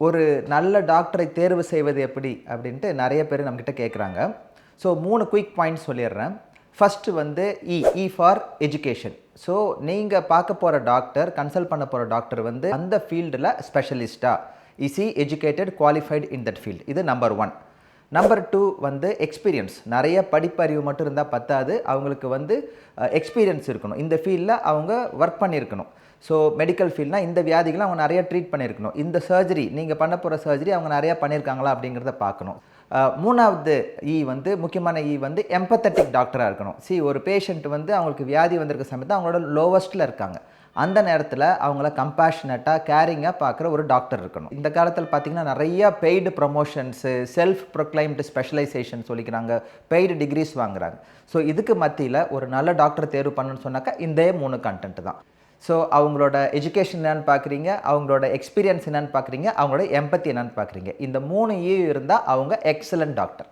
ஒரு நல்ல டாக்டரை தேர்வு செய்வது எப்படி அப்படின்ட்டு நிறைய பேர் நம்மக்கிட்ட கேட்குறாங்க ஸோ மூணு குயிக் பாயிண்ட்ஸ் சொல்லிடுறேன். ஃபஸ்ட்டு வந்து E E for education so நீங்கள் பார்க்க போகிற டாக்டர் கன்சல்ட் பண்ண போகிற டாக்டர் வந்து அந்த ஃபீல்டில் ஸ்பெஷலிஸ்ட்டாக is E educated qualified in that field இது நம்பர் ஒன் நம்பர் டூ வந்து எக்ஸ்பீரியன்ஸ் நிறைய படிப்பறிவு மட்டும் இருந்தால் பத்தாது. அவங்களுக்கு வந்து எக்ஸ்பீரியன்ஸ் இருக்கணும். இந்த ஃபீல்டில் அவங்க ஒர்க் பண்ணியிருக்கணும் ஸோ மெடிக்கல் ஃபீல்ட்னால் இந்த வியாதிகளை அவங்க நிறைய ட்ரீட் பண்ணியிருக்கணும் இந்த சர்ஜரி நீங்கள் பண்ண போகிற சர்ஜரி அவங்க நிறையா பண்ணியிருக்காங்களா அப்படிங்கிறத பார்க்கணும். மூணாவது இ வந்து முக்கியமான இ வந்து எம்பத்தட்டிக் டாக்டராக இருக்கணும். சி ஒரு பேஷண்ட் வந்து அவங்களுக்கு வியாதி வந்திருக்க சமயத்தில் அவங்களோட லோவஸ்ட்டில் இருக்காங்க. அந்த நேரத்தில் அவங்கள கம்பேஷனட்டாக கேரிங்காக பார்க்குற ஒரு டாக்டர் இருக்கணும். இந்த காலத்தில் பார்த்தீங்கன்னா நிறைய paid promotions self proclaimed specialization சொல்லிக்கிறாங்க. பெய்டு டிகிரிஸ் வாங்குறாங்க. ஸோ இதுக்கு மத்தியில் ஒரு நல்ல டாக்டர் தேர்வு பண்ணணும்னு சொன்னாக்கா இந்த மூணு கண்டென்ட் தான். ஸோ அவங்களோட எஜுகேஷன் என்னன்னு பார்க்குறீங்க அவங்களோட எக்ஸ்பீரியன்ஸ் என்னன்னு பார்க்குறீங்க அவங்களோட எம்பத்தி என்னன்னு பார்க்குறீங்க. இந்த மூணு ஈ இருந்தால் அவங்க எக்ஸலண்ட் டாக்டர்